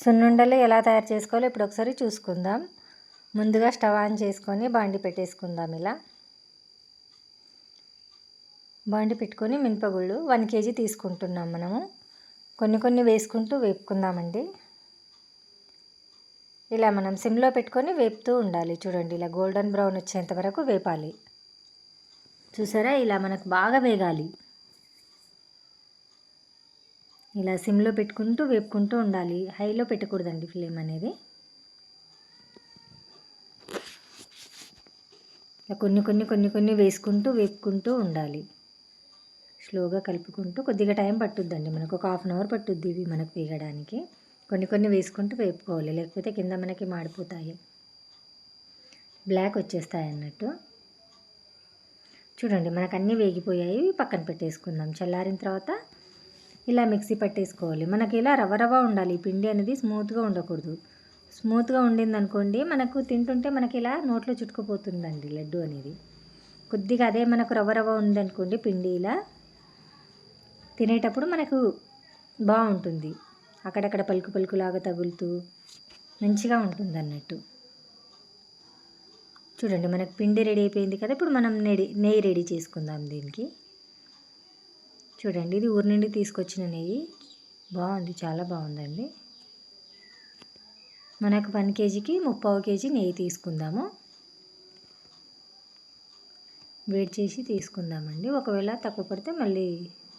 సున్నుండలు ఎలా తయారు చేసుకోవాలో ఇప్పుడు ఒకసారి చూసుకుందాం. ముందుగా స్టవ్ ఆన్ చేసుకొని బాండి పెట్టేసుకుందాం ఇలా. బాండి పెట్టుకొని మినపగుళ్ళు వన్ కేజీ తీసుకుంటున్నాం మనము. కొన్ని కొన్ని వేసుకుంటూ వేపుకుందామండి. ఇలా మనం సిమ్లో పెట్టుకొని వేపుతూ ఉండాలి. చూడండి ఇలా గోల్డెన్ బ్రౌన్ వచ్చేంత వరకు వేపాలి. చూసారా? ఇలా మనకు బాగా వేగాలి. ఇలా సిమ్లో పెట్టుకుంటూ వేపుకుంటూ ఉండాలి. హైలో పెట్టకూడదండి ఫ్లేమ్ అనేది. కొన్ని కొన్ని కొన్ని కొన్ని వేసుకుంటూ వేపుకుంటూ ఉండాలి. స్లోగా కలుపుకుంటూ కొద్దిగా టైం పట్టుద్దండి. మనకు ఒక హాఫ్ అన్ అవర్ పట్టుద్ది ఇవి మనకు వేయడానికి. కొన్ని కొన్ని వేసుకుంటూ వేపుకోవాలి. లేకపోతే కింద మనకి మాడిపోతాయి. బ్లాక్ వచ్చేస్తాయి అన్నట్టు. చూడండి మనకు అన్నీ వేగిపోయాయి. పక్కన పెట్టేసుకుందాం. చల్లారిన తర్వాత ఇలా మిక్సీ పట్టేసుకోవాలి. మనకి ఇలా రవ్వ రవ్వ ఉండాలి. పిండి అనేది స్మూత్గా ఉండకూడదు. స్మూత్గా ఉండింది అనుకోండి మనకు తింటుంటే మనకి ఇలా నోట్లో చుట్టుకుపోతుందండి లడ్డు అనేది. కొద్దిగా అదే మనకు రవ్వ రవ్వ ఉందనుకోండి పిండి ఇలా తినేటప్పుడు మనకు బాగుంటుంది. అక్కడక్కడ పలుకు పలుకులాగా తగులుతూ మంచిగా ఉంటుంది అన్నట్టు చూడండి మనకు పిండి రెడీ అయిపోయింది కదా ఇప్పుడు మనం నెడి నెయ్యి రెడీ చేసుకుందాం దీనికి. చూడండి ఇది ఊరి నుండి తీసుకొచ్చిన నెయ్యి. బాగుంది చాలా బాగుందండి. మనకు వన్ కేజీకి ముప్పావు కేజీ నెయ్యి తీసుకుందాము. వేడి చేసి తీసుకుందామండి. ఒకవేళ తక్కువ పడితే మళ్ళీ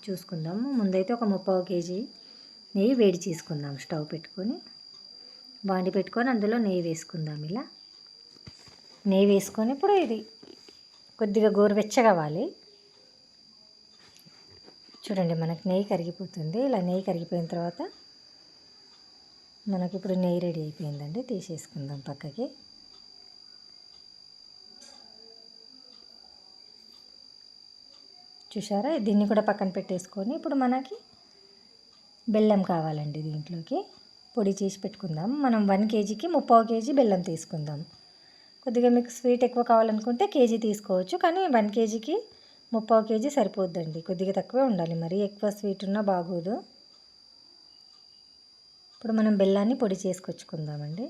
చూసుకుందాము. ముందైతే ఒక ముప్పావు కేజీ నెయ్యి వేడి చేసుకుందాం స్టవ్ పెట్టుకొని. బాండి పెట్టుకొని అందులో నెయ్యి వేసుకుందాం ఇలా. నెయ్యి వేసుకొని ఇప్పుడు ఇది కొద్దిగా గోరువెచ్చగవ్వాలి చూడండి మనకి నెయ్యి కరిగిపోతుంది. ఇలా నెయ్యి కరిగిపోయిన తర్వాత మనకి ఇప్పుడు నెయ్యి రెడీ అయిపోయిందండి. తీసేసుకుందాం పక్కకి. చూసారా దీన్ని కూడా పక్కన పెట్టేసుకొని ఇప్పుడు మనకి బెల్లం కావాలండి దీంట్లోకి. పొడి చేసి పెట్టుకుందాం. మనం వన్ కేజీకి ముప్పావు కేజీ బెల్లం తీసుకుందాం. కొద్దిగా మీకు స్వీట్ ఎక్కువ కావాలనుకుంటే కేజీ తీసుకోవచ్చు. కానీ వన్ కేజీకి ముప్పావు కేజీ సరిపోద్దండి. కొద్దిగా తక్కువే ఉండాలి. మరీ ఎక్కువ స్వీట్ ఉన్నా బాగోదు. ఇప్పుడు మనం బెల్లాన్ని పొడి చేసుకొచ్చుకుందామండి.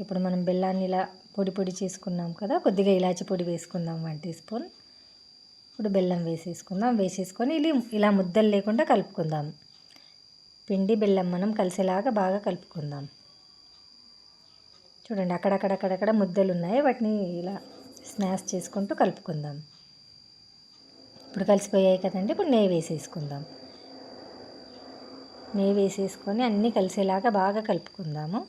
ఇప్పుడు మనం బెల్లాన్ని ఇలా పొడి పొడి చేసుకున్నాం కదా కొద్దిగా ఇలాచి పొడి వేసుకుందాం వన్ టీ స్పూన్. ఇప్పుడు బెల్లం వేసేసుకుందాం. వేసేసుకొని ఇలా ఇలా ముద్దలు లేకుండా కలుపుకుందాం. పిండి బెల్లం మనం కలిసేలాగా బాగా కలుపుకుందాం. చూడండి అక్కడక్కడక్కడక్కడ ముద్దలు ఉన్నాయి వాటిని ఇలా స్నాష్ చేసుకుంటూ కలుపుకుందాం. ఇప్పుడు కలిసిపోయాయి కదండి ఇప్పుడు నెయ్యి వేసేసుకుందాం. నెయ్యి వేసేసుకొని అన్నీ కలిసేలాగా బాగా కలుపుకుందాము.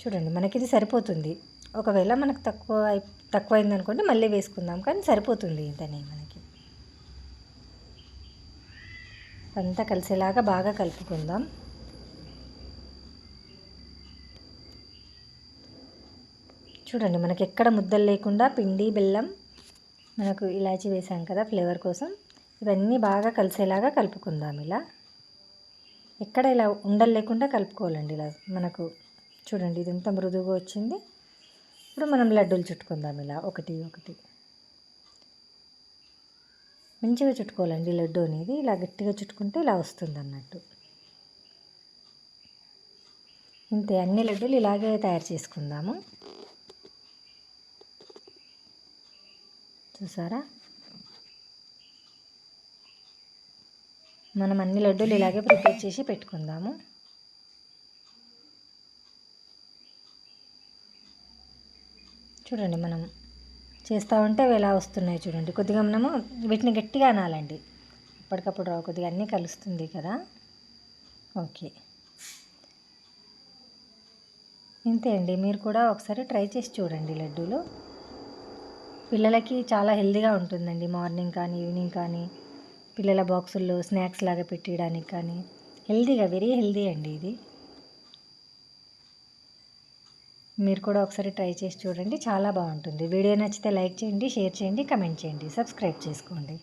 చూడండి మనకి ఇది సరిపోతుంది. ఒకవేళ మనకు తక్కువ తక్కువ అయిందనుకోండి మళ్ళీ వేసుకుందాం కానీ సరిపోతుంది ఇంతనే మనకి. అంతా కలిసేలాగా బాగా కలుపుకుందాం. చూడండి మనకి ఎక్కడ ముద్దలు లేకుండా పిండి బెల్లం మనకు ఇలాచి వేసాం కదా ఫ్లేవర్ కోసం. ఇవన్నీ బాగా కలిసేలాగా కలుపుకుందాం ఇలా. ఎక్కడ ఇలా ఉండలు లేకుండా కలుపుకోవాలండి ఇలా మనకు. చూడండి ఇది ఎంత మృదువుగా వచ్చింది. ఇప్పుడు మనం లడ్డూలు చుట్టుకుందాం ఇలా. ఒకటి ఒకటి. మంచిగా చుట్టుకోవాలండి లడ్డు అనేది. ఇలా గట్టిగా చుట్టుకుంటే ఇలా వస్తుంది అన్నట్టు. ఇంతే అన్ని లడ్డూలు ఇలాగే తయారు చేసుకుందాము. చూసారా? మనం అన్ని లడ్డూలు ఇలాగే ప్రిపేర్ చేసి పెట్టుకుందాము. చూడండి మనం చేస్తూ ఉంటే అవి ఎలా వస్తున్నాయి చూడండి. కొద్దిగా మనము వీటిని గట్టిగా అనాలండి. అప్పటికప్పుడు రావు కొద్దిగా అన్నీ కలుస్తుంది కదా. ఓకే. ఇంతే అండి. మీరు కూడా ఒకసారి ట్రై చేసి చూడండి లడ్డూలు. పిల్లలకి చాలా హెల్దీగా ఉంటుందండి. మార్నింగ్ కానీ ఈవినింగ్ కానీ పిల్లల బాక్సుల్లో స్నాక్స్ లాగా పెట్టడానికి కానీ. హెల్తీగా వెరీ హెల్దీ అండి ఇది. మీరు కూడా ఒకసారి ట్రై చేసి చూడండి. చాలా బాగుంటుంది. వీడియో నచ్చితే లైక్ చేయండి షేర్ చేయండి కమెంట్ చేయండి సబ్స్క్రైబ్ చేసుకోండి.